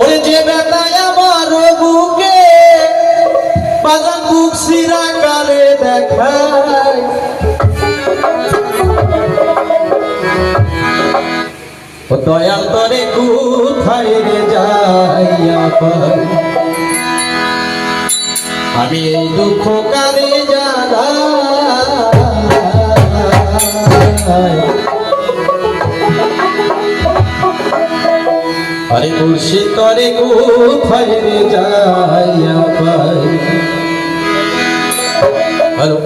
ওরে যে বেটায় আমার বুকে বাজান বুক সিরা কালে দেখায়। দয়াল তরে কোথায় রে যাইয়া পাই? আমি এই দুঃখ কারে জানাই। আরে খুশি করে কোথায় পাই হ্যালো।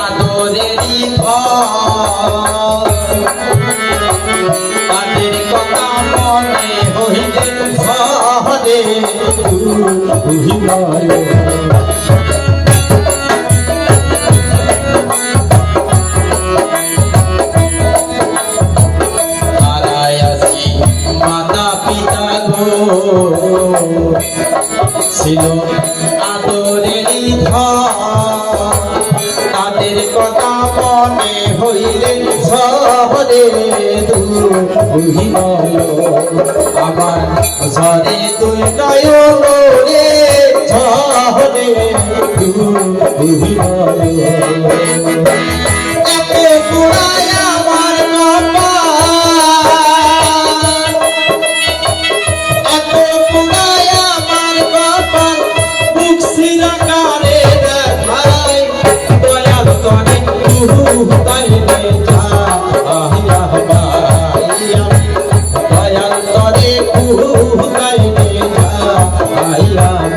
আদরেরই তাদের কথা মনে হইতে ঘরে ছিল আদরের তাদের কথা মনে হইলে ঝরে দুহিনয় আমার তুই নয়ন রে দুহিনয়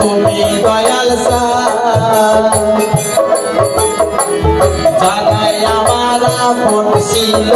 তুমি দয়াল জানাই আমার আপন ছিল